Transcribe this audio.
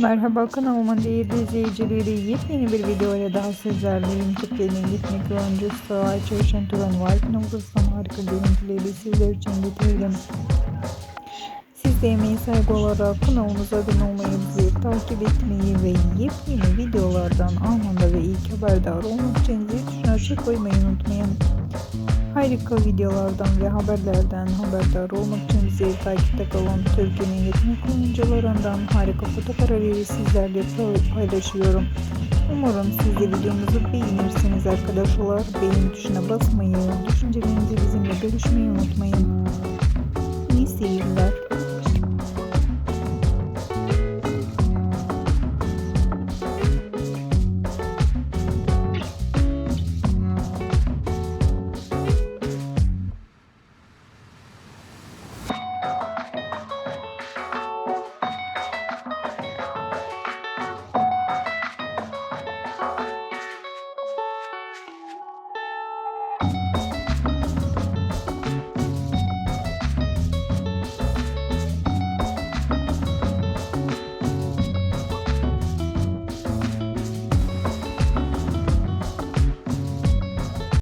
Merhaba kanalımın değerli izleyicileri yepyeni bir video ile daha sizlerleyim. Türkiye'nin gitmek oyuncusu Ayça Işın Turan Varkin Oğuz'dan harika görüntüleri sizler için getirdim. Siz de emeği saygı olarak kanalımıza abone olmayı, bizi takip etmeyi ve yepyeni videolardan anında ve ilk haberdar olmak için zil tuşuna açık koymayı unutmayın. Harika videolardan ve haberlerden haberdar olmak için bizi takipte kalın. Türkiye'nin yetenek oyuncularından harika foto kareleri sizlerle paylaşıyorum. Umarım siz de videomuzu beğenirsiniz arkadaşlar. Beğen tuşuna basmayı, düşüncelerinizi bizimle bölüşmeyi unutmayın. İyi seyirler.